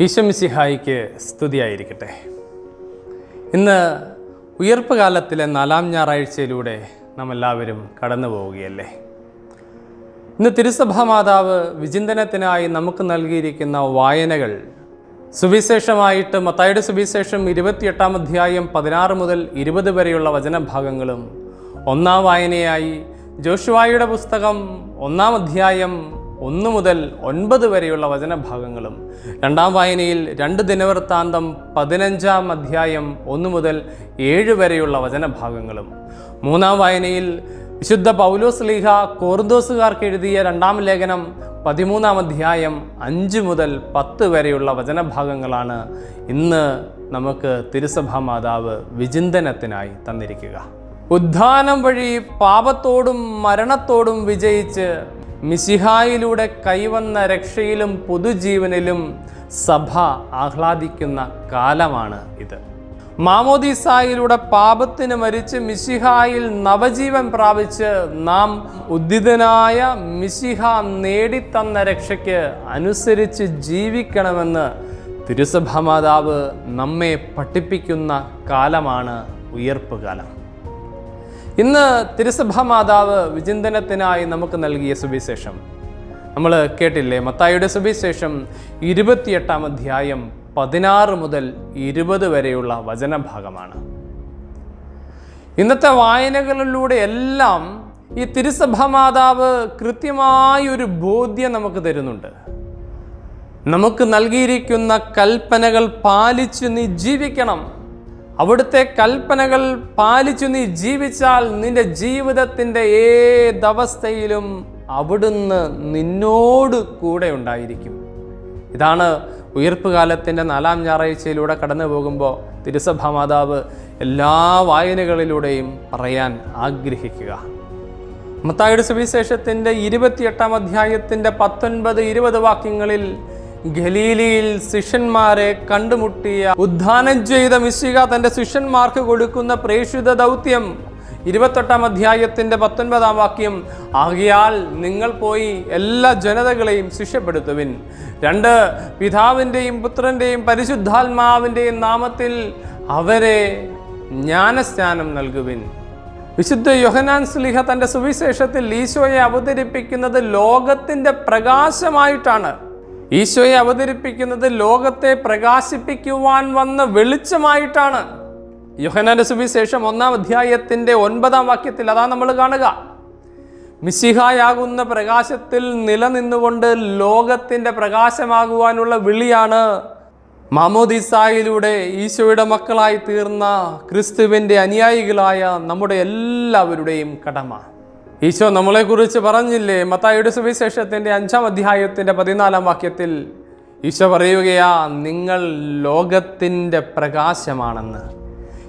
ഈശോമിസിഹായിക്ക് സ്തുതിയായിരിക്കട്ടെ. ഇന്ന് ഉയർപ്പ് കാലത്തിലെ നാലാം ഞായറാഴ്ചയിലൂടെ നാം എല്ലാവരും കടന്നു പോവുകയല്ലേ? ഇന്ന് തിരുസഭാ മാതാവ് വിചിന്തനത്തിനായി നമുക്ക് നൽകിയിരിക്കുന്ന വായനകൾ സുവിശേഷമായിട്ട് മത്തായുടെ സുവിശേഷം ഇരുപത്തിയെട്ടാം അധ്യായം പതിനാറ് മുതൽ ഇരുപത് വരെയുള്ള വചനഭാഗങ്ങളും ഒന്നാം വായനയായി ജോഷുവായുടെ പുസ്തകം ഒന്നാം അധ്യായം ഒന്ന് മുതൽ ഒൻപത് വരെയുള്ള വചനഭാഗങ്ങളും. രണ്ടാം വായനയിൽ രണ്ട് ദിനവൃത്താന്തം പതിനഞ്ചാം അധ്യായം ഒന്ന് മുതൽ ഏഴ് വരെയുള്ള വചനഭാഗങ്ങളും. മൂന്നാം വായനയിൽ വിശുദ്ധ പൗലോസ് ലീഹ കോർദോസുകാർക്ക് എഴുതിയ രണ്ടാം ലേഖനം പതിമൂന്നാം അധ്യായം അഞ്ച് മുതൽ പത്ത് വരെയുള്ള വചനഭാഗങ്ങളാണ് ഇന്ന് നമുക്ക് തിരുസഭാ മാതാവ് വിചിന്തനത്തിനായി തന്നിരിക്കുക. ഉദ്ധാനം വഴി പാപത്തോടും മരണത്തോടും വിജയിച്ച് മിശിഹായിലൂടെ കൈവന്ന രക്ഷയിലും പൊതുജീവനിലും സഭ ആഹ്ലാദിക്കുന്ന കാലമാണ് ഇത്. മാമോദീസായിലൂടെ പാപത്തിന് മരിച്ച് മിശിഹായിൽ നവജീവൻ പ്രാപിച്ച് നാം ഉദ്ധിതനായ മിശിഹ നേടിത്തന്ന രക്ഷയ്ക്ക് അനുസരിച്ച് ജീവിക്കണമെന്ന് തിരുസഭ മാതാവ് നമ്മെ പഠിപ്പിക്കുന്ന കാലമാണ് ഉയർപ്പ് കാലം. ഇന്ന് തിരുസഭ മാതാവ് വിചിന്തനത്തിനായി നമുക്ക് നൽകിയ സുവിശേഷം. നമ്മൾ കേട്ടില്ലേ? മത്തായിയുടെ സുവിശേഷം ഇരുപത്തിയെട്ടാം അധ്യായം പതിനാറ് മുതൽ ഇരുപത് വരെയുള്ള വചനഭാഗമാണ്. ഇന്നത്തെ വായനകളിലൂടെ എല്ലാം ഈ തിരുസഭ മാതാവ് കൃത്യമായൊരു ബോധ്യം നമുക്ക് തരുന്നുണ്ട്. നമുക്ക് നൽകിയിരിക്കുന്ന കൽപ്പനകൾ പാലിച്ച് നീ ജീവിക്കണം. അവിടുത്തെ കൽപ്പനകൾ പാലിച്ചു നീ ജീവിച്ചാൽ നിന്റെ ജീവിതത്തിന്റെ ഏതവസ്ഥയിലും അവിടുന്ന് നിന്നോട് കൂടെ ഉണ്ടായിരിക്കും. ഇതാണ് ഉയർപ്പ് കാലത്തിന്റെ നാലാം ഞായറാഴ്ചയിലൂടെ കടന്നു പോകുമ്പോൾ തിരുസഭ മാതാവ് എല്ലാ വായനകളിലൂടെയും പറയാൻ ആഗ്രഹിക്കുക. മത്തായുടെ സുവിശേഷത്തിന്റെ ഇരുപത്തിയെട്ടാം അധ്യായത്തിന്റെ പത്തൊൻപത് ഇരുപത് വാക്യങ്ങളിൽ ഗലീലിയിൽ ശിഷ്യന്മാരെ കണ്ടുമുട്ടിയ ഉദ്ധാനം ചെയ്ത മിശിക തന്റെ ശിഷ്യന്മാർക്ക് കൊടുക്കുന്ന പ്രേക്ഷിത ദൗത്യം. ഇരുപത്തെട്ടാം അധ്യായത്തിന്റെ പത്തൊൻപതാം വാക്യം ആകിയാൽ നിങ്ങൾ പോയി എല്ലാ ജനതകളെയും ശിക്ഷപ്പെടുത്തുവിൻ. രണ്ട് പിതാവിന്റെയും പുത്രന്റെയും പരിശുദ്ധാത്മാവിന്റെയും നാമത്തിൽ അവരെ ജ്ഞാനസ്നാനം നൽകുവിൻ. വിശുദ്ധ യൊഹനാൻ സ്ലിഹ തന്റെ സുവിശേഷത്തിൽ ഈശോയെ അവതരിപ്പിക്കുന്നത് ലോകത്തിന്റെ പ്രകാശമായിട്ടാണ്. ഈശോയെ അവതരിപ്പിക്കുന്നത് ലോകത്തെ പ്രകാശിപ്പിക്കുവാൻ വന്ന വെളിച്ചമായിട്ടാണ്. യൊഹനാന്റെ സുവിശേഷം ഒന്നാം അധ്യായത്തിന്റെ ഒൻപതാം വാക്യത്തിൽ അതാ നമ്മൾ കാണുക. മിസിഹായാകുന്ന പ്രകാശത്തിൽ നിലനിന്നുകൊണ്ട് ലോകത്തിന്റെ പ്രകാശമാകുവാനുള്ള വിളിയാണ് മാമോദിസായിലൂടെ ഈശോയുടെ മക്കളായി തീർന്ന ക്രിസ്തുവിന്റെ അനുയായികളായ നമ്മുടെ എല്ലാവരുടെയും കടമ. ഈശോ നമ്മളെക്കുറിച്ച് പറഞ്ഞില്ലേ? മത്തായുടെ സുവിശേഷത്തിന്റെ അഞ്ചാം അധ്യായത്തിന്റെ പതിനാലാം വാക്യത്തിൽ ഈശോ പറയുകയാ നിങ്ങൾ ലോകത്തിന്റെ പ്രകാശമാണെന്ന്.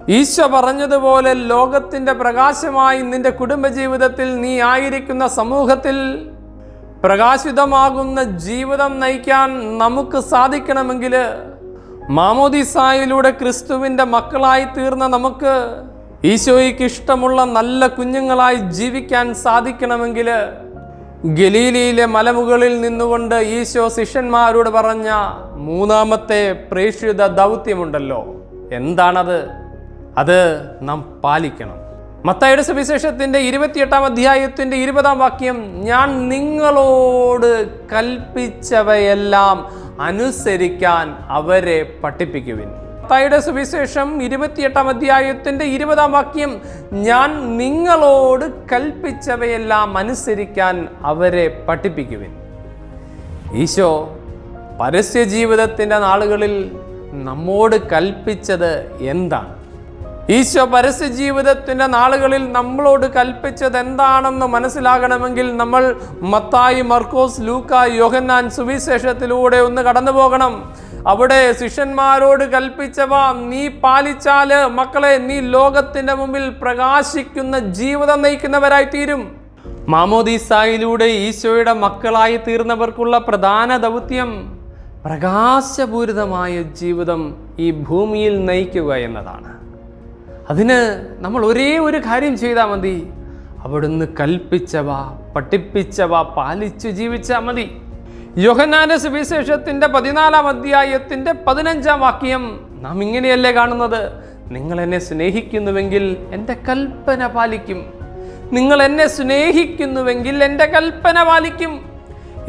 ഈശോ പറഞ്ഞതുപോലെ ലോകത്തിന്റെ പ്രകാശമായി നിന്റെ കുടുംബജീവിതത്തിൽ നീ ആയിരിക്കുന്ന സമൂഹത്തിൽ പ്രകാശിതമാകുന്ന ജീവിതം നയിക്കാൻ നമുക്ക് സാധിക്കണമെങ്കിൽ മാമോദിസായിലൂടെ ക്രിസ്തുവിന്റെ മക്കളായി തീർന്ന നമുക്ക് ഈശോയ്ക്ക് ഇഷ്ടമുള്ള നല്ല കുഞ്ഞുങ്ങളായി ജീവിക്കാൻ സാധിക്കണമെങ്കിൽ ഗലീലിയിലെ മലമുകളിൽ നിന്നുകൊണ്ട് ഈശോ ശിഷ്യന്മാരോട് പറഞ്ഞ മൂന്നാമത്തെ പ്രേക്ഷിത ദൗത്യമുണ്ടല്ലോ. എന്താണത്? അത് നാം പാലിക്കണം. മത്തായുടെ സുവിശേഷത്തിന്റെ ഇരുപത്തിയെട്ടാം അധ്യായത്തിന്റെ ഇരുപതാം വാക്യം ഞാൻ നിങ്ങളോട് കൽപ്പിച്ചവയെല്ലാം അനുസരിക്കാൻ അവരെ പഠിപ്പിക്കുവിൻ. മത്തായുടെ സുവിശേഷം ഇരുപത്തിയെട്ടാം അധ്യായത്തിന്റെ ഇരുപതാം വാക്യം ഞാൻ നിങ്ങളോട് കൽപ്പിച്ചവയെല്ലാം അനുസരിക്കാൻ അവരെ പഠിപ്പിക്കുവിൻ. ഈശോ പരസ്യ ജീവിതത്തിന്റെ നാളുകളിൽ നമ്മോട് കൽപ്പിച്ചത് എന്താണ്? ഈശോ പരസ്യ ജീവിതത്തിന്റെ നാളുകളിൽ നമ്മളോട് കൽപ്പിച്ചത് എന്താണെന്ന് മനസ്സിലാകണമെങ്കിൽ നമ്മൾ മത്തായി മർക്കോസ് ലൂക്ക യോഹന്നാൻ സുവിശേഷത്തിലൂടെ ഒന്ന് കടന്നു പോകണം അവിടെ ശിഷ്യന്മാരോട് കൽപ്പിച്ചവ നീ പാലിച്ചാൽ മക്കളെ നീ ലോകത്തിന്റെ മുമ്പിൽ പ്രകാശിക്കുന്ന ജീവിതം നയിക്കുന്നവരായി തീരും. മാമോദീസായിലൂടെ ഈശോയുടെ മക്കളായി തീർന്നവർക്കുള്ള പ്രധാന ദൗത്യം പ്രകാശപൂരിതമായ ജീവിതം ഈ ഭൂമിയിൽ നയിക്കുക എന്നതാണ്. അതിന് നമ്മൾ ഒരേ ഒരു കാര്യം ചെയ്താൽ മതി. അവിടുന്ന് കൽപ്പിച്ചവ പഠിപ്പിച്ചവ പാലിച്ചു ജീവിച്ചാൽ മതി. യോഹന്നാന്റെ സുവിശേഷത്തിന്റെ പതിനാലാം അധ്യായത്തിന്റെ പതിനഞ്ചാം വാക്യം നാം ഇങ്ങനെയല്ലേ കാണുന്നത്? നിങ്ങൾ എന്നെ സ്നേഹിക്കുന്നുവെങ്കിൽ എന്റെ കൽപ്പന പാലിക്കും. നിങ്ങൾ എന്നെ സ്നേഹിക്കുന്നുവെങ്കിൽ എന്റെ കൽപ്പന പാലിക്കും.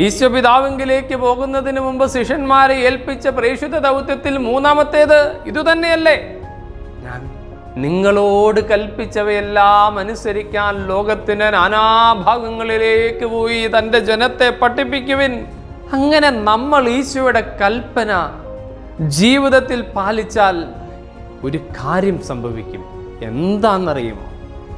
ഈശോ പിതാവിങ്കിലേക്ക് പോകുന്നതിന് മുമ്പ് ശിഷ്യന്മാരെ ഏൽപ്പിച്ച പ്രേക്ഷിത ദൗത്യത്തിൽ മൂന്നാമത്തേത് ഇതുതന്നെയല്ലേ? ഞാൻ നിങ്ങളോട് കൽപ്പിച്ചവയെല്ലാം അനുസരിക്കാൻ ലോകത്തിന് നാനാഭാഗങ്ങളിലേക്ക് പോയി തന്റെ ജനത്തെ പഠിപ്പിക്കുവിൻ. അങ്ങനെ നമ്മൾ ഈശോയുടെ കൽപ്പന ജീവിതത്തിൽ പാലിച്ചാൽ ഒരു കാര്യം സംഭവിക്കും. എന്താണെന്നറിയുമോ?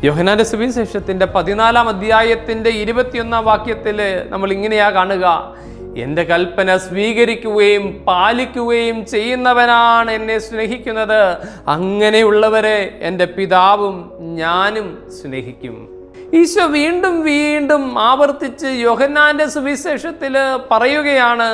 യോഹനാന്റെ സുവിശേഷത്തിന്റെ പതിനാലാം അധ്യായത്തിന്റെ ഇരുപത്തിയൊന്നാം വാക്യത്തിൽ നമ്മൾ ഇങ്ങനെയാ കാണുക. എന്റെ കൽപ്പന സ്വീകരിക്കുകയും പാലിക്കുകയും ചെയ്യുന്നവനാണ് എന്നെ സ്നേഹിക്കുന്നത്. അങ്ങനെയുള്ളവരെ എന്റെ പിതാവും ഞാനും സ്നേഹിക്കും. ഈശോ വീണ്ടും വീണ്ടും ആവർത്തിച്ച് യോഹന്നാന്റെ സുവിശേഷത്തിൽ പറയുകയാണ്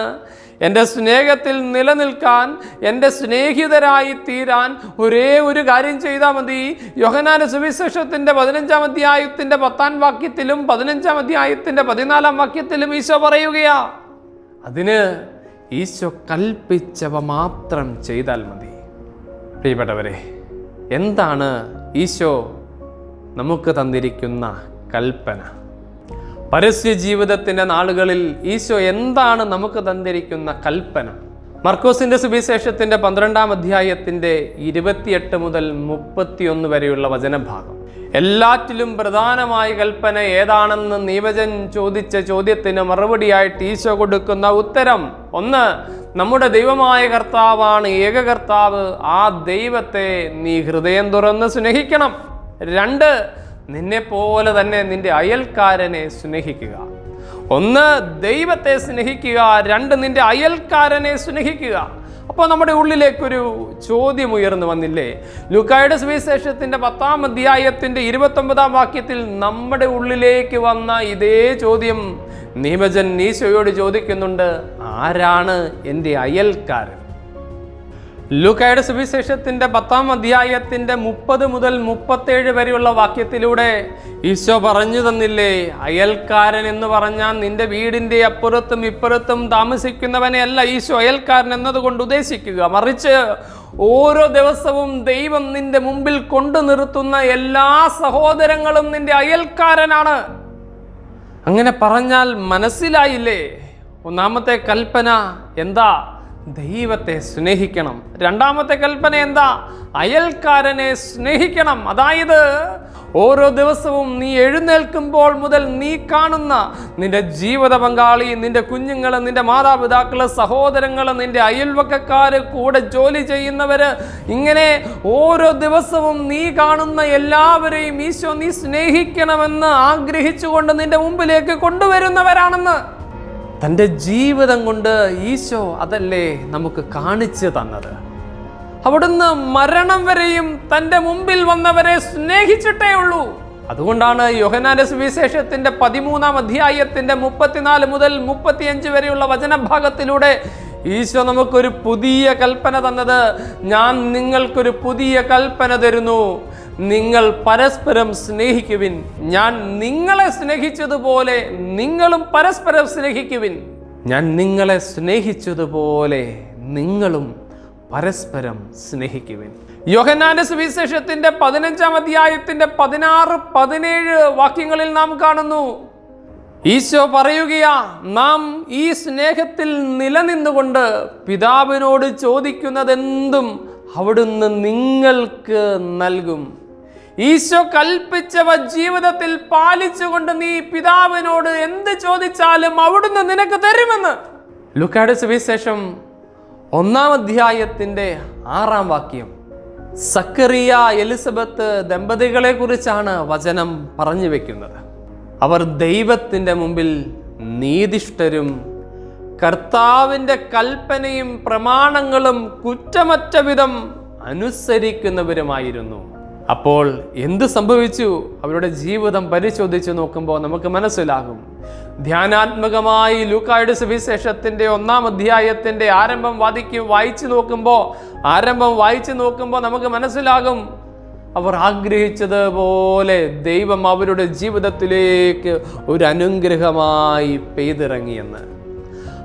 എന്റെ സ്നേഹത്തിൽ നിലനിൽക്കാൻ എന്റെ സ്നേഹിതരായി തീരാൻ ഒരേ ഒരു കാര്യം ചെയ്താൽ മതി. യോഹനാന സുവിശേഷത്തിന്റെ പതിനഞ്ചാം അധ്യായത്തിന്റെ പത്താം വാക്യത്തിലും പതിനഞ്ചാം അധ്യായത്തിന്റെ പതിനാലാം വാക്യത്തിലും ഈശോ പറയുകയാ അതിന് ഈശോ കൽപ്പിച്ചവ മാത്രം ചെയ്താൽ മതി. പ്രിയപ്പെട്ടവരെ എന്താണ് ഈശോ നമുക്ക് തന്നിരിക്കുന്ന കൽപ്പന. പരസ്യ ജീവിതത്തിന്റെ നാളുകളിൽ ഈശോ എന്താണ് നമുക്ക് തന്നിരിക്കുന്ന കൽപ്പന? മർക്കോസിന്റെ സുവിശേഷത്തിന്റെ പന്ത്രണ്ടാം അധ്യായത്തിന്റെ ഇരുപത്തിയെട്ട് മുതൽ മുപ്പത്തിയൊന്ന് വരെയുള്ള വചനഭാഗം. എല്ലാറ്റിലും പ്രധാനമായ കൽപ്പന ഏതാണെന്ന് നീവജൻ ചോദിച്ച ചോദ്യത്തിന് മറുപടിയായിട്ട് ഈശോ കൊടുക്കുന്ന ഉത്തരം. ഒന്ന് നമ്മുടെ ദൈവമായ കർത്താവാണ് ഏകകർത്താവ്. ആ ദൈവത്തെ നീ ഹൃദയം തുറന്ന് സ്നേഹിക്കണം. രണ്ട് നിന്നെ പോലെ തന്നെ നിന്റെ അയൽക്കാരനെ സ്നേഹിക്കുക. ഒന്ന് ദൈവത്തെ സ്നേഹിക്കുക. രണ്ട് നിന്റെ അയൽക്കാരനെ സ്നേഹിക്കുക. അപ്പോൾ നമ്മുടെ ഉള്ളിലേക്കൊരു ചോദ്യം ഉയർന്നു വന്നില്ലേ? ലുക്കായുടെ സുവിശേഷത്തിന്റെ പത്താം അധ്യായത്തിന്റെ ഇരുപത്തൊമ്പതാം വാക്യത്തിൽ നമ്മുടെ ഉള്ളിലേക്ക് വന്ന ഇതേ ചോദ്യം നിയമജൻ ഈശോയോട് ചോദിക്കുന്നുണ്ട് ആരാണ് എന്റെ അയൽക്കാരൻ? ലൂക്കായുടെ സുവിശേഷത്തിന്റെ പത്താം അധ്യായത്തിന്റെ മുപ്പത് മുതൽ മുപ്പത്തേഴ് വരെയുള്ള വാക്യത്തിലൂടെ ഈശോ പറഞ്ഞു തന്നില്ലേ അയൽക്കാരൻ എന്ന് പറഞ്ഞാൽ നിന്റെ വീടിന്റെ അപ്പുറത്തും ഇപ്പുറത്തും താമസിക്കുന്നവനെ അല്ല ഈശോ അയൽക്കാരൻ എന്നതുകൊണ്ട് ഉദ്ദേശിക്കുക. മറിച്ച് ഓരോ ദിവസവും ദൈവം നിന്റെ മുമ്പിൽ കൊണ്ടു നിർത്തുന്ന എല്ലാ സഹോദരങ്ങളും നിന്റെ അയൽക്കാരനാണ്. അങ്ങനെ പറഞ്ഞാൽ മനസ്സിലായില്ലേ? ഒന്നാമത്തെ കൽപ്പന എന്താ? ദൈവത്തെ സ്നേഹിക്കണം. രണ്ടാമത്തെ കൽപ്പന എന്താ? അയൽക്കാരനെ സ്നേഹിക്കണം. അതായത് ഓരോ ദിവസവും നീ എഴുന്നേൽക്കുമ്പോൾ മുതൽ നീ കാണുന്ന നിന്റെ ജീവിത പങ്കാളി നിന്റെ കുഞ്ഞുങ്ങൾ നിന്റെ മാതാപിതാക്കൾ സഹോദരങ്ങൾ നിന്റെ അയൽവക്കാര് കൂടെ ജോലി ചെയ്യുന്നവര് ഇങ്ങനെ ഓരോ ദിവസവും നീ കാണുന്ന എല്ലാവരെയും ഈശോ നീ സ്നേഹിക്കണമെന്ന് ആഗ്രഹിച്ചുകൊണ്ട് നിന്റെ മുമ്പിലേക്ക് കൊണ്ടുവരുന്നവരാണെന്ന്. തന്റെ ജീവിതം കൊണ്ട് ഈശോ അതല്ലേ നമുക്ക് കാണിച്ചു തന്നത്. അവിടുന്ന് മരണം വരെയും തന്റെ മുമ്പിൽ വന്നവരെ സ്നേഹിച്ചിട്ടേ ഉള്ളൂ. അതുകൊണ്ടാണ് യോഹനാന സുവിശേഷത്തിന്റെ പതിമൂന്നാം അധ്യായത്തിന്റെ മുപ്പത്തിനാല് മുതൽ മുപ്പത്തിയഞ്ച് വരെയുള്ള വചനഭാഗത്തിലൂടെ ഈശോ നമുക്കൊരു പുതിയ കൽപ്പന തന്നത്. ഞാൻ നിങ്ങൾക്കൊരു പുതിയ കൽപ്പന തരുന്നു. നിങ്ങൾ പരസ്പരം സ്നേഹിക്കുവിൻ. ഞാൻ നിങ്ങളെ സ്നേഹിച്ചതുപോലെ നിങ്ങളും പരസ്പരം സ്നേഹിക്കുവിൻ. ഞാൻ നിങ്ങളെ സ്നേഹിച്ചതുപോലെ നിങ്ങളും പരസ്പരം സ്നേഹിക്കുവിൻ. യോഹനാന്റെ സുവിശേഷത്തിന്റെ പതിനഞ്ചാം അധ്യായത്തിന്റെ പതിനാറ് പതിനേഴ് വാക്യങ്ങളിൽ നാം കാണുന്നു ഈശോ പറയുകയാ നാം ഈ സ്നേഹത്തിൽ നിലനിന്നുകൊണ്ട് പിതാവിനോട് ചോദിക്കുന്നതെന്തും അവിടുന്ന് നിങ്ങൾക്ക് നൽകും. ഈശോ കൽപ്പിച്ചവ ജീവിതത്തിൽ പാലിച്ചുകൊണ്ട് നീ പിതാവിനോട് എന്ത് ചോദിച്ചാലും അവിടുന്ന് നിനക്ക് തരുമെന്ന്. ലുക്കാട് വിശേഷം ഒന്നാം അധ്യായത്തിന്റെ ആറാം വാക്യം. സക്കറിയ എലിസബത്ത് ദമ്പതികളെ കുറിച്ചാണ് വചനം പറഞ്ഞു വെക്കുന്നത്. അവർ ദൈവത്തിന്റെ മുമ്പിൽ നീതിഷ്ഠരും കർത്താവിന്റെ കൽപ്പനയും പ്രമാണങ്ങളും കുറ്റമറ്റ വിധം അനുസരിക്കുന്നവരുമായിരുന്നു. അപ്പോൾ എന്ത് സംഭവിച്ചു? അവരുടെ ജീവിതം പരിശോധിച്ച് നോക്കുമ്പോൾ നമുക്ക് മനസ്സിലാകും. ധ്യാനാത്മകമായി ലൂക്കായുടെ സുവിശേഷത്തിന്റെ ഒന്നാം അധ്യായത്തിന്റെ ആരംഭം വാദിക്കും വായിച്ചു നോക്കുമ്പോൾ ആരംഭം വായിച്ചു നോക്കുമ്പോൾ നമുക്ക് മനസ്സിലാകും. അവർ ആഗ്രഹിച്ചതുപോലെ ദൈവം അവരുടെ ജീവിതത്തിലേക്ക് ഒരു അനുഗ്രഹമായി പെയ്തിറങ്ങിയെന്ന്.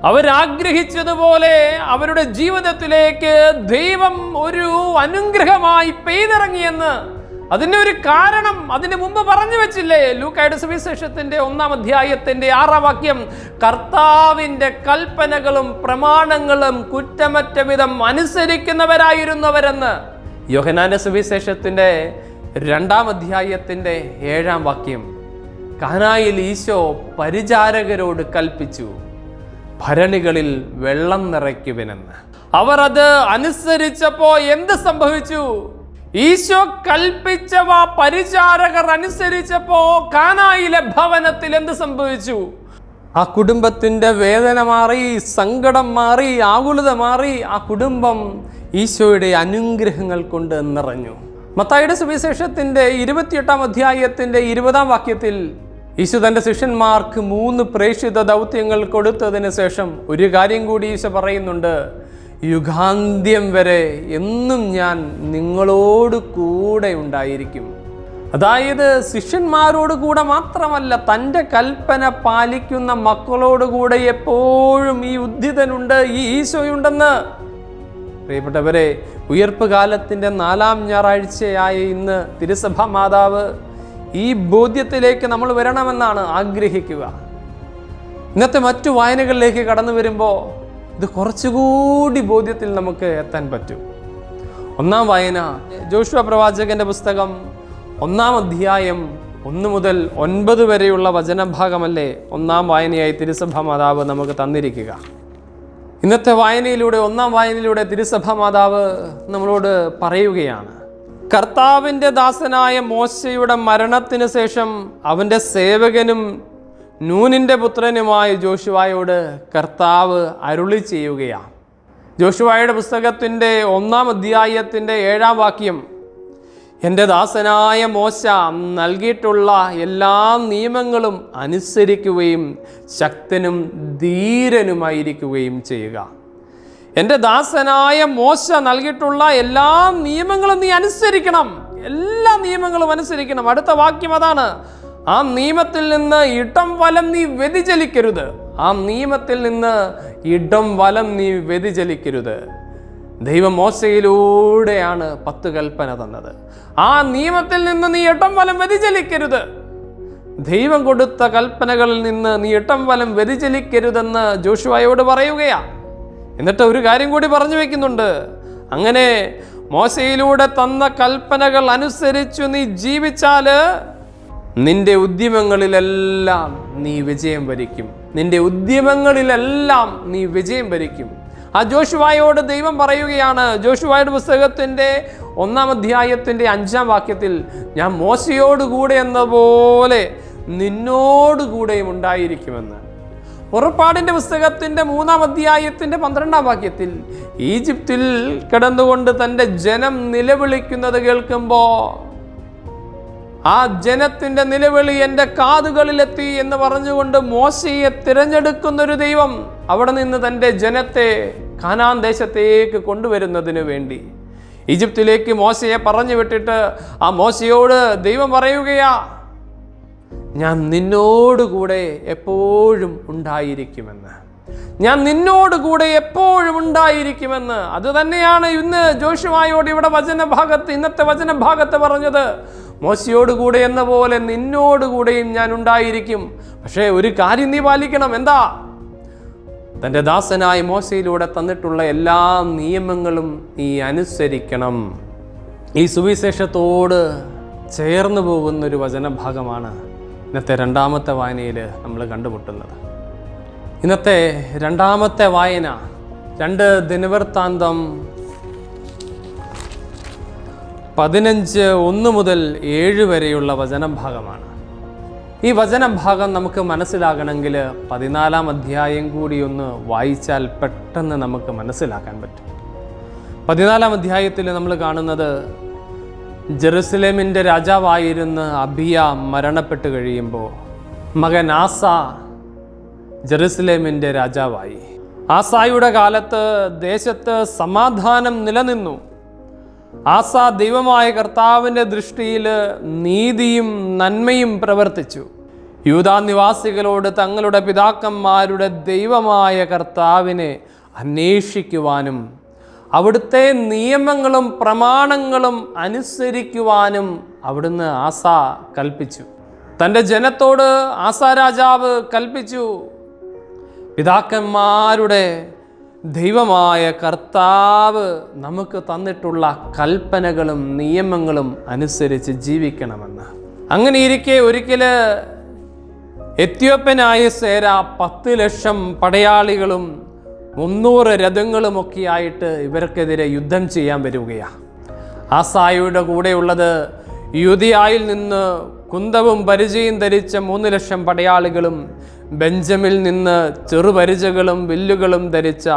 അവരാഗ്രഹിച്ചതുപോലെ അവരുടെ ജീവിതത്തിലേക്ക് ദൈവം ഒരു അനുഗ്രഹമായി പെയ്തിറങ്ങിയെന്ന് അതിന്റെ ഒരു കാരണം അതിന് മുമ്പ് പറഞ്ഞു വെച്ചില്ലേ? ലൂക്കായുടെ സുവിശേഷത്തിന്റെ ഒന്നാം അധ്യായത്തിന്റെ ആറാം വാക്യം കർത്താവിന്റെ കൽപ്പനകളും പ്രമാണങ്ങളും കുറ്റമറ്റ വിധം അനുസരിക്കുന്നവരായിരുന്നവരെന്ന്. യോഹനാന്റെ സുവിശേഷത്തിന്റെ രണ്ടാം അധ്യായത്തിന്റെ ഏഴാം വാക്യം കാനായിൽ ഈശോ പരിചാരകരോട് കൽപ്പിച്ചു. ഭരണികളിൽ വെള്ളം നിറയ്ക്കുവിനെന്ന്. അവർ അത് അനുസരിച്ചപ്പോ എന്ത് സംഭവിച്ചു? ഈശോ കൽപ്പിച്ചവ പരിചാരകർ അനുസരിച്ചപ്പോ കാനായിലെ ഭവനത്തിൽ എന്ത് സംഭവിച്ചു? ആ കുടുംബത്തിന്റെ വേദന മാറി സങ്കടം മാറി ആകുലത മാറി ആ കുടുംബം ഈശോയുടെ അനുഗ്രഹങ്ങൾ കൊണ്ട് നിറഞ്ഞു. മത്തായുടെ സുവിശേഷത്തിന്റെ ഇരുപത്തിയെട്ടാം അധ്യായത്തിന്റെ ഇരുപതാം വാക്യത്തിൽ ഈശോ തന്റെ ശിഷ്യന്മാർക്ക് മൂന്ന് പ്രേക്ഷിത ദൗത്യങ്ങൾ കൊടുത്തതിന് ശേഷം ഒരു കാര്യം കൂടി ഈശോ പറയുന്നുണ്ട് യുഗാന്ത്യം വരെ എന്നും ഞാൻ നിങ്ങളോട് കൂടെ ഉണ്ടായിരിക്കും. അതായത് ശിഷ്യന്മാരോട് കൂടെ മാത്രമല്ല തന്റെ കൽപ്പന പാലിക്കുന്ന മക്കളോട് കൂടെ എപ്പോഴും ഈ ഉദ്ധിതനുണ്ട് ഈ ഈശോയുണ്ടെന്ന്. പ്രിയപ്പെട്ടവരെ ഉയർപ്പ് കാലത്തിന്റെ നാലാം ഞായറാഴ്ചയായ ഇന്ന് തിരുസഭ മാതാവ് ഈ ബോധ്യത്തിലേക്ക് നമ്മൾ വരണമെന്നാണ് ആഗ്രഹിക്കുക. ഇന്നത്തെ മറ്റു വായനകളിലേക്ക് കടന്നു വരുമ്പോൾ ഇത് കുറച്ചുകൂടി ബോധ്യത്തിൽ നമുക്ക് എത്താൻ പറ്റും. ഒന്നാം വായന ജോഷുവ പ്രവാചകന്റെ പുസ്തകം ഒന്നാം അധ്യായം ഒന്ന് മുതൽ ഒൻപത് വരെയുള്ള വചനഭാഗമല്ലേ ഒന്നാം വായനയായി തിരുസഭ മാതാവ് നമുക്ക് തന്നിരിക്കുക. ഇന്നത്തെ വായനയിലൂടെ ഒന്നാം വായനയിലൂടെ തിരുസഭ മാതാവ് നമ്മളോട് പറയുകയാണ് കർത്താവിന്റെ ദാസനായ മോശയുടെ മരണത്തിന് ശേഷം അവന്റെ സേവകനും നൂനിന്റെ പുത്രനുമായ ജോഷുവായോട് കർത്താവ് അരുളി ചെയ്യുകയാണ്. ജോഷുവായുടെ പുസ്തകത്തിന്റെ ഒന്നാം അധ്യായത്തിന്റെ ഏഴാം വാക്യം എന്റെ ദാസനായ മോശ നൽകിയിട്ടുള്ള എല്ലാ നിയമങ്ങളും അനുസരിക്കുകയും ശക്തനും ധീരനുമായിരിക്കുകയും ചെയ്യുക. എന്റെ ദാസനായ മോശ നൽകിയിട്ടുള്ള എല്ലാ നിയമങ്ങളും നീ അനുസരിക്കണം. എല്ലാ നിയമങ്ങളും അനുസരിക്കണം. അടുത്ത വാക്യം അതാണ്. ആ നിയമത്തിൽ നിന്ന് ഇടം വലം നീ വ്യതിചലിക്കരുത്. ആ നിയമത്തിൽ നിന്ന് ഇടം വലം നീ വ്യതിചലിക്കരുത്. ദൈവം മോശയിലൂടെയാണ് പത്ത് കൽപ്പന തന്നത്. ആ നിയമത്തിൽ നിന്ന് നീ ഇടം വലം വ്യതിചലിക്കരുത്. ദൈവം കൊടുത്ത കൽപ്പനകളിൽ നിന്ന് നീ ഇട്ടം വലം വ്യതിചലിക്കരുതെന്ന് ജോഷുവായോട് പറയുകയാ. എന്നിട്ട് ഒരു കാര്യം കൂടി പറഞ്ഞു വെക്കുന്നുണ്ട്. അങ്ങനെ മോശയിലൂടെ തന്ന കൽപ്പനകൾ അനുസരിച്ചു നീ ജീവിച്ചാൽ നിന്റെ ഉദ്യമങ്ങളിലെല്ലാം നീ വിജയം വരിക്കും. നിന്റെ ഉദ്യമങ്ങളിലെല്ലാം നീ വിജയം വരിക്കും. ആ ജോഷുവായോട് ദൈവം പറയുകയാണ്. ജോഷുവായുടെ പുസ്തകത്തിന്റെ ഒന്നാം അധ്യായത്തിന്റെ അഞ്ചാം വാക്യത്തിൽ ഞാൻ മോശയോടുകൂടെ എന്ന പോലെ നിന്നോടുകൂടെയും ഉണ്ടായിരിക്കുമെന്ന്. പുറപ്പാടിന്റെ പുസ്തകത്തിന്റെ മൂന്നാം അധ്യായത്തിന്റെ പന്ത്രണ്ടാം വാക്യത്തിൽ ഈജിപ്തിൽ കിടന്നുകൊണ്ട് തന്റെ ജനം നിലവിളിക്കുന്നത് കേൾക്കുമ്പോൾ ആ ജനത്തിന്റെ നിലവിളി എന്റെ കാതുകളിലെത്തി എന്ന് പറഞ്ഞുകൊണ്ട് മോശയെ തിരഞ്ഞെടുക്കുന്നൊരു ദൈവം അവിടെ നിന്ന് തന്റെ ജനത്തെ കാനാൻ ദേശത്തേക്ക് കൊണ്ടുവരുന്നതിന് വേണ്ടി. ഈജിപ്തിലേക്ക് മോശയെ പറഞ്ഞു വിട്ടിട്ട് ആ മോശയോട് ദൈവം പറയുകയാ ഞാൻ നിന്നോടുകൂടെ എപ്പോഴും ഉണ്ടായിരിക്കുമെന്ന്. ഞാൻ നിന്നോടുകൂടെ എപ്പോഴും ഉണ്ടായിരിക്കുമെന്ന്. അത് തന്നെയാണ് ഇന്ന് ജോഷുവായോട് ഇവിടെ വചനഭാഗത്ത് ഇന്നത്തെ വചനഭാഗത്ത് പറഞ്ഞത്. മോശിയോടുകൂടെ എന്ന പോലെ നിന്നോടുകൂടെയും ഞാൻ ഉണ്ടായിരിക്കും. പക്ഷേ ഒരു കാര്യം നീ പാലിക്കണം. എന്താ? തന്റെ ദാസനായ മോശയിലൂടെ തന്നിട്ടുള്ള എല്ലാ നിയമങ്ങളും നീ അനുസരിക്കണം. ഈ സുവിശേഷത്തോട് ചേർന്നു പോകുന്നൊരു വചനഭാഗമാണ് ഇന്നത്തെ രണ്ടാമത്തെ വായനയിൽ നമ്മൾ കണ്ടുമുട്ടുന്നത്. ഇന്നത്തെ രണ്ടാമത്തെ വായന രണ്ട് ദിനവൃത്താന്തം പതിനഞ്ച് ഒന്ന് മുതൽ ഏഴ് വരെയുള്ള വചനഭാഗമാണ് ഈ വചനഭാഗം നമുക്ക് മനസ്സിലാകണമെങ്കിൽ പതിനാലാം അധ്യായം കൂടി ഒന്ന് വായിച്ചാൽ പെട്ടെന്ന് നമുക്ക് മനസ്സിലാക്കാൻ പറ്റും. പതിനാലാം അധ്യായത്തിൽ നമ്മൾ കാണുന്നത് ജെറുസലേമിന്റെ രാജാവായിരുന്ന അബിയ മരണപ്പെട്ട് കഴിയുമ്പോൾ മകൻ ആസ ജെറുസലേമിന്റെ രാജാവായി. ആസായുടെ കാലത്ത് ദേശത്ത് സമാധാനം നിലനിന്നു. ആസ ദൈവമായ കർത്താവിന്റെ ദൃഷ്ടിയിൽ നീതിയും നന്മയും പ്രവർത്തിച്ചു. യൂതാ നിവാസികളോട് തങ്ങളുടെ പിതാക്കന്മാരുടെ ദൈവമായ കർത്താവിനെ അന്വേഷിക്കുവാനും അവിടുത്തെ നിയമങ്ങളും പ്രമാണങ്ങളും അനുസരിക്കുവാനും അവിടുന്ന് ആസ കൽപ്പിച്ചു. തന്റെ ജനത്തോട് ആസ രാജാവ് കൽപ്പിച്ചു. പിതാക്കന്മാരുടെ ദൈവമായ കർത്താവ് നമുക്ക് തന്നിട്ടുള്ള കൽപ്പനകളും നിയമങ്ങളും അനുസരിച്ച് ജീവിക്കണമെന്ന്. അങ്ങനെ ഇരിക്കെ ഒരിക്കൽ എത്യോപ്യനായ സേര പത്ത് ലക്ഷം പടയാളികളും മുന്നൂറ് രഥങ്ങളുമൊക്കെയായിട്ട് ഇവർക്കെതിരെ യുദ്ധം ചെയ്യാൻ വരികയാണ് ആസായുടെ കൂടെയുള്ളത് യുതിയായിൽ നിന്ന് കുന്തവും പരിചയും ധരിച്ച മൂന്ന് ലക്ഷം പടയാളികളും ബെഞ്ചമിൽ നിന്ന് ചെറുപരിചകളും വില്ലുകളും ധരിച്ച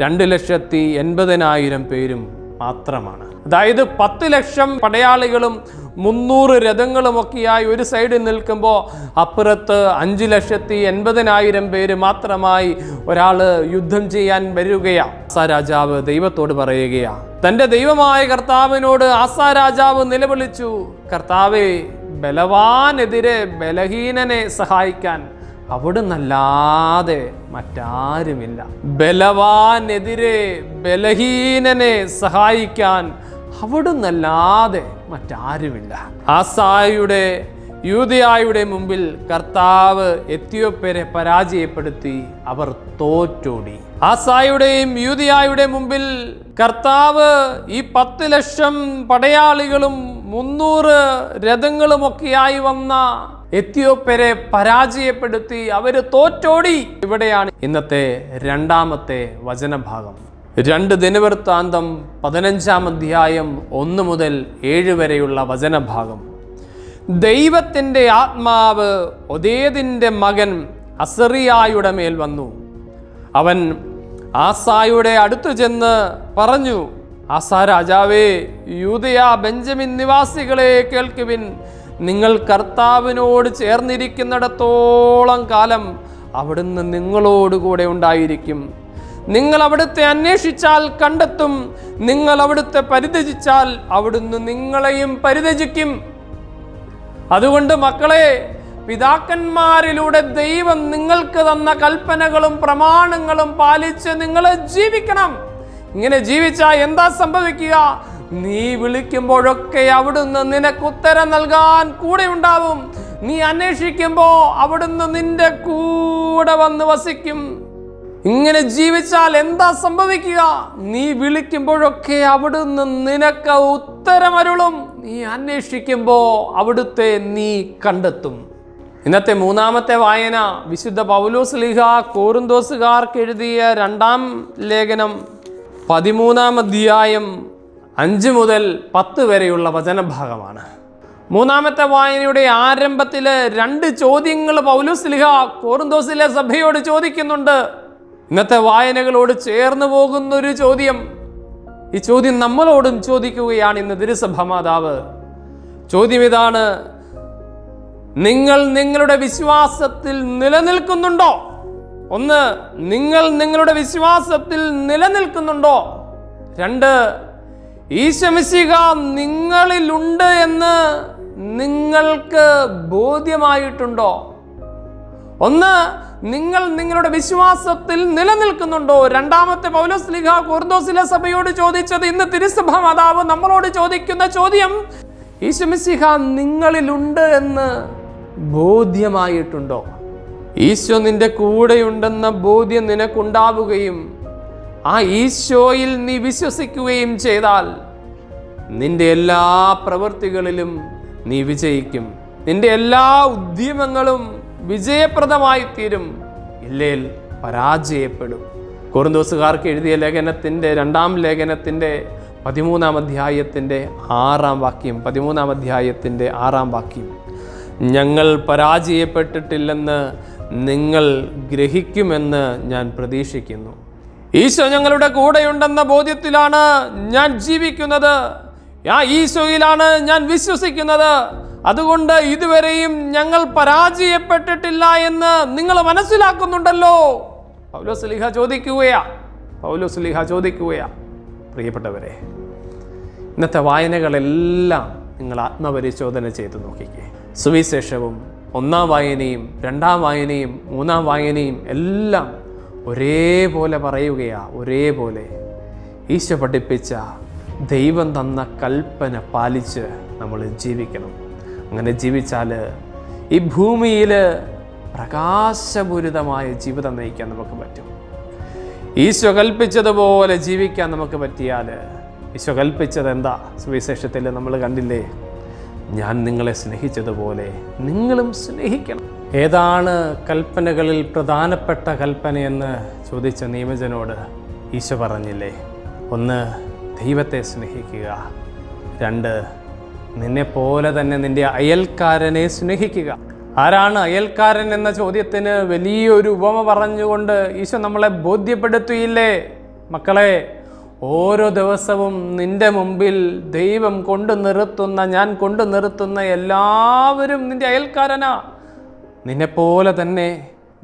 രണ്ട് ലക്ഷത്തി എൺപതിനായിരം പേരും മാത്രമാണ്. അതായത് പത്ത് ലക്ഷം പടയാളികളും മുന്നൂറ് രഥങ്ങളുമൊക്കെയായി ഒരു സൈഡിൽ നിൽക്കുമ്പോൾ അപ്പുറത്ത് അഞ്ച് ലക്ഷത്തി എൺപതിനായിരം പേര് മാത്രമായി ഒരാൾ യുദ്ധം ചെയ്യാൻ വരികയാണ് ആസാ രാജാവ് ദൈവത്തോട് പറയുകയാണ് തന്റെ ദൈവമായ കർത്താവിനോട് ആസാ രാജാവ് നിലവിളിച്ചു. കർത്താവെ ബലവാനെതിരെ ബലഹീനനെ സഹായിക്കാൻ അവിടുന്നല്ലാതെ മറ്റാരുമില്ല. ബലവാനെതിരെ ബലഹീനനെ സഹായിക്കാൻ അവിടുന്നല്ലാതെ മറ്റാരുമില്ല. ആസായുടെ യൂതയായുടെ മുമ്പിൽ കർത്താവ് എത്യോപ്യരെ പരാജയപ്പെടുത്തി അവർ തോറ്റോടി. ആസായുടെയും യൂതിയായുടെ മുമ്പിൽ കർത്താവ് ഈ പത്ത് ലക്ഷം പടയാളികളും മുന്നൂറ് രഥങ്ങളുമൊക്കെയായി വന്ന എത്യോപ്യരെ പരാജയപ്പെടുത്തി അവർ തോറ്റോടി. ഇവിടെയാണ് ഇന്നത്തെ രണ്ടാമത്തെ വചനഭാഗം. രണ്ട് ദിനവൃത്താന്തം പതിനഞ്ചാം അധ്യായം ഒന്ന് മുതൽ ഏഴ് വരെയുള്ള വചനഭാഗം. ദൈവത്തിന്റെ ആത്മാവ് ഒതേതിന്റെ മകൻ അസറിയായുടെ മേൽ വന്നു. അവൻ ആസായുടെ അടുത്തു ചെന്ന് പറഞ്ഞു ആസാ രാജാവേ യൂതയാ ബെഞ്ചമിൻ നിവാസികളെ കേൾക്കുവിൻ. നിങ്ങൾ കർത്താവിനോട് ചേർന്നിരിക്കുന്നിടത്തോളം കാലം അവിടുന്ന് നിങ്ങളോടുകൂടെ ഉണ്ടായിരിക്കും. നിങ്ങൾ അവിടുത്തെ അന്വേഷിച്ചാൽ കണ്ടെത്തും. നിങ്ങൾ അവിടുത്തെ പരിതജിച്ചാൽ അവിടുന്ന് നിങ്ങളെയും പരിതജിക്കും അതുകൊണ്ട് മക്കളെ പിതാക്കന്മാരിലൂടെ ദൈവം നിങ്ങൾക്ക് തന്ന കൽപ്പനകളും പ്രമാണങ്ങളും പാലിച്ച് നിങ്ങൾ ജീവിക്കണം. ഇങ്ങനെ ജീവിച്ചാൽ എന്താ സംഭവിക്കുക? നീ വിളിക്കുമ്പോഴൊക്കെ അവിടുന്ന് നിനക്ക് ഉത്തരം നൽകാൻ കൂടെ ഉണ്ടാവും. നീ അന്വേഷിക്കുമ്പോൾ അവിടുന്ന് നിന്റെ കൂടെ വന്ന് വസിക്കും. ഇങ്ങനെ ജീവിച്ചാൽ എന്താ സംഭവിക്കുക? നീ വിളിക്കുമ്പോഴൊക്കെ അവിടുന്ന് നിനക്ക് ഉത്തരമരുളും. നീ അന്വേഷിക്കുമ്പോൾ അവിടുത്തെ നീ കണ്ടെത്തും. ഇന്നത്തെ മൂന്നാമത്തെ വായന വിശുദ്ധ പൗലോസ് ലിഹ കോറുന്തോസുകാർക്ക് എഴുതിയ രണ്ടാം ലേഖനം പതിമൂന്നാം അധ്യായം അഞ്ച് മുതൽ പത്ത് വരെയുള്ള വചനഭാഗമാണ്. മൂന്നാമത്തെ വായനയുടെ ആരംഭത്തിൽ രണ്ട് ചോദ്യങ്ങൾ പൗലുസ്ലിഹ കോറിന്തോസിലെ സഭയോട് ചോദിക്കുന്നുണ്ട്. ഇന്നത്തെ വായനകളോട് ചേർന്ന് പോകുന്ന ഒരു ചോദ്യം. ഈ ചോദ്യം നമ്മളോടും ചോദിക്കുകയാണ് ഇന്ന് തിരുസഭ മാതാവ്. ചോദ്യം ഇതാണ് നിങ്ങൾ നിങ്ങളുടെ വിശ്വാസത്തിൽ നിലനിൽക്കുന്നുണ്ടോ? ഒന്ന് നിങ്ങൾ നിങ്ങളുടെ വിശ്വാസത്തിൽ നിലനിൽക്കുന്നുണ്ടോ? രണ്ട് ഈശമിശിക നിങ്ങളിലുണ്ട് എന്ന് നിങ്ങൾക്ക് ബോധ്യമായിട്ടുണ്ടോ? ഒന്ന് നിങ്ങൾ നിങ്ങളുടെ വിശ്വാസത്തിൽ നിലനിൽക്കുന്നുണ്ടോ? രണ്ടാമത്തെ പൗലോസ് ലിഖ കോർദോസിലെ സഭയോട് ചോദിച്ചത് ഇന്ന് തിരുസഭ മാതാവ് നമ്മളോട് ചോദിക്കുന്ന ചോദ്യം ഈശമിസിഹ നിങ്ങളിലുണ്ട് എന്ന് ബോധ്യമായിട്ടുണ്ടോ? ഈശോ നിന്റെ കൂടെയുണ്ടെന്ന ബോധ്യം നിനക്കുണ്ടാവുകയും ആ ഈശോയിൽ നീ വിശ്വസിക്കുകയും ചെയ്താൽ നിന്റെ എല്ലാ പ്രവൃത്തികളിലും നീ വിജയിക്കും. നിന്റെ എല്ലാ ഉദ്യമങ്ങളും വിജയപ്രദമായി തീരും ഇല്ലേൽ പരാജയപ്പെടും. കുറുന്തോസുകാർക്ക് എഴുതിയ ലേഖനത്തിന്റെ രണ്ടാം ലേഖനത്തിന്റെ പതിമൂന്നാം അധ്യായത്തിന്റെ ആറാം വാക്യം പതിമൂന്നാം അധ്യായത്തിന്റെ ആറാം വാക്യം. ഞങ്ങൾ പരാജയപ്പെട്ടിട്ടില്ലെന്ന് നിങ്ങൾ ഗ്രഹിക്കുമെന്ന് ഞാൻ പ്രതീക്ഷിക്കുന്നു. ഈശോ ഞങ്ങളുടെ കൂടെയുണ്ടെന്ന ബോധ്യത്തിലാണ് ഞാൻ ജീവിക്കുന്നത്. ആ ഈശോയിലാണ് ഞാൻ വിശ്വസിക്കുന്നത്. അതുകൊണ്ട് ഇതുവരെയും ഞങ്ങൾ പരാജയപ്പെട്ടിട്ടില്ല എന്ന് നിങ്ങൾ മനസ്സിലാക്കുന്നുണ്ടല്ലോ. പൗലോ സ്ലിഹ ചോദിക്കുകയാ. പൗലോ സ്ലിഹ ചോദിക്കുകയാ. പ്രിയപ്പെട്ടവരെ ഇന്നത്തെ വായനകളെല്ലാം നിങ്ങൾ ആത്മപരിശോധന ചെയ്ത് നോക്കിക്കേ. സുവിശേഷവും ഒന്നാം വായനയും രണ്ടാം വായനയും മൂന്നാം വായനയും എല്ലാം ഒരേപോലെ പറയുകയാ ഒരേപോലെ. ഈശോ പഠിപ്പിച്ച ദൈവം തന്ന കൽപ്പന പാലിച്ച് നമ്മൾ ജീവിക്കണം. അങ്ങനെ ജീവിച്ചാൽ ഈ ഭൂമിയിൽ പ്രകാശപൂരിതമായ ജീവിതം നയിക്കാൻ നമുക്ക് പറ്റും. ഈശോ കൽപ്പിച്ചതുപോലെ ജീവിക്കാൻ നമുക്ക് പറ്റിയാൽ ഈശോ കൽപ്പിച്ചത് എന്താ? സുവിശേഷത്തിൽ നമ്മൾ കണ്ടില്ലേ? ഞാൻ നിങ്ങളെ സ്നേഹിച്ചതുപോലെ നിങ്ങളും സ്നേഹിക്കണം. ഏതാണ് കൽപ്പനകളിൽ പ്രധാനപ്പെട്ട കൽപ്പനയെന്ന് ചോദിച്ച നിയമജനോട് ഈശോ പറഞ്ഞില്ലേ? ഒന്ന് ദൈവത്തെ സ്നേഹിക്കുക. രണ്ട് നിന്നെ പോലെ തന്നെ നിന്റെ അയൽക്കാരനെ സ്നേഹിക്കുക. ആരാണ് അയൽക്കാരൻ എന്ന ചോദ്യത്തിന് വലിയൊരു ഉപമ പറഞ്ഞുകൊണ്ട് ഈശോ നമ്മളെ ബോധ്യപ്പെടുത്തിയില്ലേ മക്കളെ ഓരോ ദിവസവും നിന്റെ മുമ്പിൽ ദൈവം കൊണ്ടു നിർത്തുന്ന ഞാൻ കൊണ്ടു നിർത്തുന്ന എല്ലാവരും നിന്റെ അയൽക്കാരനാ. നിന്നെപ്പോലെ തന്നെ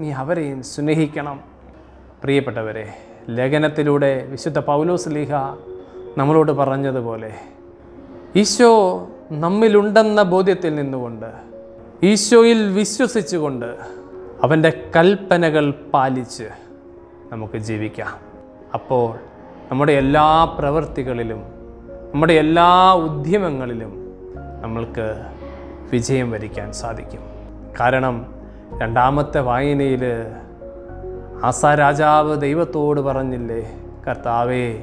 നീ അവരെയും സ്നേഹിക്കണം. പ്രിയപ്പെട്ടവരെ ലേഖനത്തിലൂടെ വിശുദ്ധ പൗലോസ് ലീഹ നമ്മളോട് പറഞ്ഞതുപോലെ ഈശോ നമ്മിലുണ്ടെന്ന ബോധ്യത്തിൽ നിന്നുകൊണ്ട് ഈശോയിൽ വിശ്വസിച്ചുകൊണ്ട് അവന്റെ കൽപ്പനകൾ പാലിച്ച് നമുക്ക് ജീവിക്കാം. അപ്പോൾ നമ്മുടെ എല്ലാ പ്രവൃത്തികളിലും നമ്മുടെ എല്ലാ ഉദ്യമങ്ങളിലും നമ്മൾക്ക് വിജയം വരിക്കാൻ സാധിക്കും. കാരണം രണ്ടാമത്തെ വായനയിൽ ആസാ രാജാവ് ദൈവത്തോട് പറഞ്ഞില്ലേ കർത്താവേ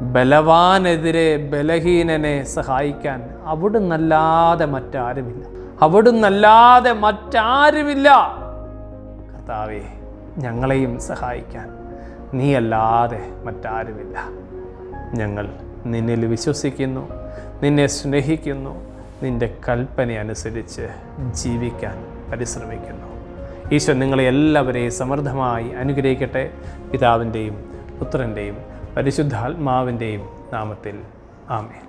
ബലവാനെതിരെ ബലഹീനനെ സഹായിക്കാൻ അവിടുന്നല്ലാതെ മറ്റാരുമില്ല. അവിടുന്നല്ലാതെ മറ്റാരുമില്ല. കർത്താവേ ഞങ്ങളെയും സഹായിക്കാൻ നീയല്ലാതെ മറ്റാരുമില്ല. ഞങ്ങൾ നിന്നിൽ വിശ്വസിക്കുന്നു നിന്നെ സ്നേഹിക്കുന്നു നിന്റെ കൽപ്പന അനുസരിച്ച് ജീവിക്കാൻ പരിശ്രമിക്കുന്നു. ഈശോ നിങ്ങളെ എല്ലാവരെയും സമൃദ്ധമായി അനുഗ്രഹിക്കട്ടെ. പിതാവിന്റെയും പുത്രന്റെയും പരിശുദ്ധാത്മാവിന്റെയും നാമത്തിൽ. ആമേൻ.